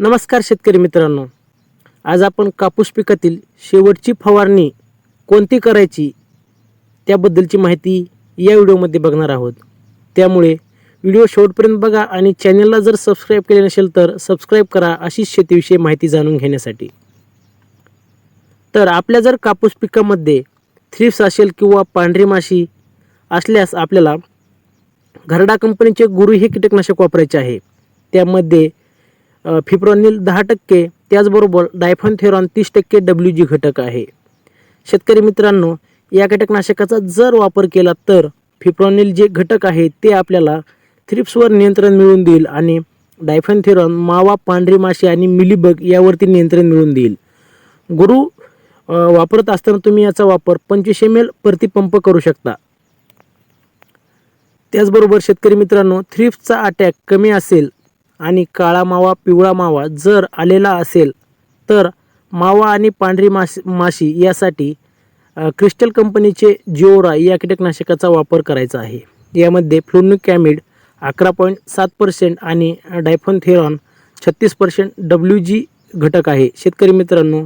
नमस्कार शेतकरी मित्रांनो. आज आपण कापूस पिकातील शेवटची फवारणी कोणती करायची त्याबद्दलची माहिती या व्हिडिओमध्ये बघणार आहोत. त्यामुळे व्हिडिओ शेवटपर्यंत बघा आणि चॅनलला जर सबस्क्राईब केले नसेल तर सबस्क्राईब करा अशीच शेतीविषयी माहिती जाणून घेण्यासाठी. तर आपल्या जर कापूस पिकामध्ये थ्रिप्स असेल किंवा पांढरी माशी असल्यास आपल्याला घरडा कंपनीचे गुरु हे कीटकनाशक वापरायचे आहे. त्यामध्ये फिप्रोनिल दहा टक्के त्याचबरोबर डायफॉनथेरॉन तीस टक्के डब्ल्यू जी घटक आहे. शेतकरी मित्रांनो या कीटकनाशकाचा जर वापर केला तर फिप्रोनिल जे घटक आहे ते आपल्याला थ्रिप्सवर नियंत्रण मिळवून देईल आणि डायफनथेरॉन मावा पांढरी माशी आणि मिलीबग यावरती नियंत्रण मिळवून देईल. गुरु वापरत असताना तुम्ही याचा वापर पंचवीस एम एल प्रतिपंप करू शकता. त्याचबरोबर शेतकरी मित्रांनो थ्रिप्सचा अटॅक कमी असेल आणि काळा मावा पिवळा मावा जर आलेला असेल तर मावा आणि पांढरी माशी माशी यासाठी क्रिस्टल कंपनीचे जिओरा या कीटकनाशकाचा वापर करायचा आहे. यामध्ये फ्लुनिकॅमिड अकरा पॉईंट सात पर्सेंट आणि डायफोनथेरॉन छत्तीस पर्सेंट डब्ल्यू जी घटक आहे. शेतकरी मित्रांनो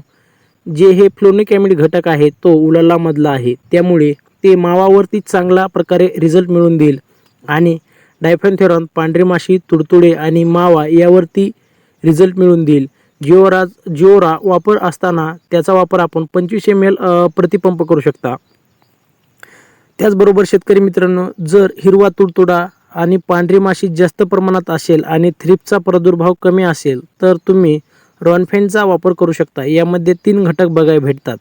जे हे फ्लोनिकॅमिड घटक आहे तो उलालामधला आहे. त्यामुळे ते मावावरती चांगला प्रकारे रिझल्ट मिळून देईल आणि डायफेनथेरॉन पांढरी माशी तुडतुडे आणि मावा यावरती रिझल्ट मिळून देईल. जिओरा जिओरा वापर असताना त्याचा वापर आपण पंचवीस एम एल प्रतिपंप करू शकता. त्याचबरोबर शेतकरी मित्रांनो जर हिरवा तुडतुडा आणि पांढरी माशी जास्त प्रमाणात असेल आणि थ्रिपचा प्रादुर्भाव कमी असेल तर तुम्ही रॉनफेनचा वापर करू शकता. यामध्ये तीन घटक बघायला भेटतात.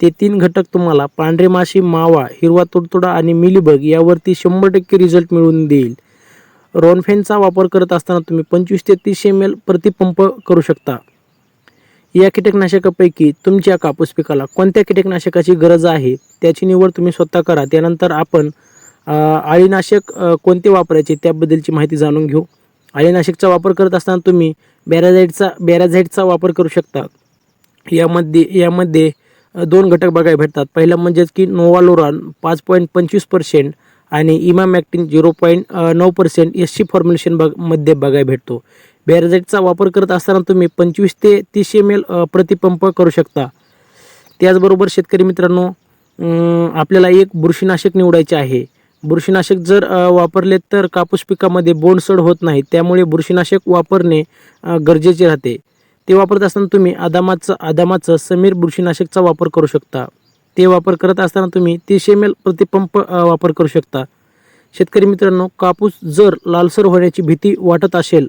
ते तीन घटक तुम्हाला पांढरी माशी मावा हिरवा तुडतुडा आणि मिलीबग यावरती शंभर टक्के रिझल्ट मिळवून देईल. रॉनफेनचा वापर करत असताना तुम्ही पंचवीस ते तीस एम एल प्रतिपंप करू शकता. या कीटकनाशकापैकी तुमच्या कापूस पिकाला कोणत्या कीटकनाशकाची गरज आहे? त्याची निवड तुम्ही स्वतः करा. त्यानंतर आपण आळीनाशक अळीनाशक कोणते वापरायचे त्याबद्दलची माहिती जाणून घेऊ. अळीनाशकचा वापर करत असताना तुम्ही बॅराझाईडचा बॅराझाईडचा वापर करू शकता. यामध्ये यामध्ये दोन घटक बघायला भेटतात. पहिलं म्हणजेच की नोवालोरान पाच पॉईंट पंचवीस पर्सेंट आणि इमामॅक्टिन झिरो पॉईंट नऊ पर्सेंट एस सी फॉर्म्युलेशन बघमध्ये बघायला भेटतो. बॅरेजेटचा वापर करत असताना तुम्ही पंचवीस ते तीस एम एल प्रतिपंप करू शकता. त्याचबरोबर शेतकरी मित्रांनो आपल्याला एक बुरशीनाशक निवडायचे आहे. बुरशीनाशक जर वापरले तर कापूस पिकामध्ये बोंडसड होत नाही त्यामुळे बुरशीनाशक वापरणे गरजेचे राहते. ते वापरत असताना तुम्ही आदामाचं आदामाचं समीर बुरशीनाशकचा वापर करू शकता. ते वापर करत असताना तुम्ही तीस एम एल प्रतिपंप वापर करू शकता. शेतकरी मित्रांनो कापूस जर लालसर होण्याची भीती वाटत असेल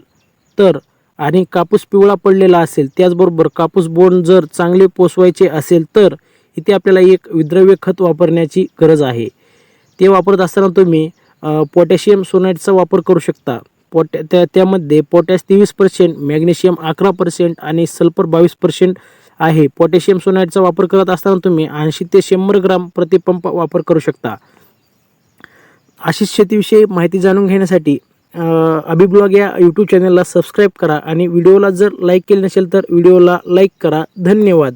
तर आणि कापूस पिवळा पडलेला असेल त्याचबरोबर कापूस बोंड जर चांगले पोसवायचे असेल तर इथे आपल्याला एक विद्रव्य खत वापरण्याची गरज आहे. ते वापरत असताना तुम्ही पोटॅशियम सोनाईटचा वापर करू शकता. पोटॅ त्या त्यामध्ये पोटॅश तेवीस पर्सेंट मॅग्नेशियम अकरा पर्सेंट आणि सल्फर बावीस पर्सेंट आहे. पोटॅशियम सोनाईटचा वापर करत असताना तुम्ही ऐंशी ते शंभर ग्राम प्रतिपंप वापर करू शकता. अशीच शेतीविषयी माहिती जाणून घेण्यासाठी अभिब्लॉग या यूट्यूब चॅनलला सबस्क्राईब करा आणि व्हिडिओला जर लाईक केले नसेल तर व्हिडिओला लाईक करा. धन्यवाद.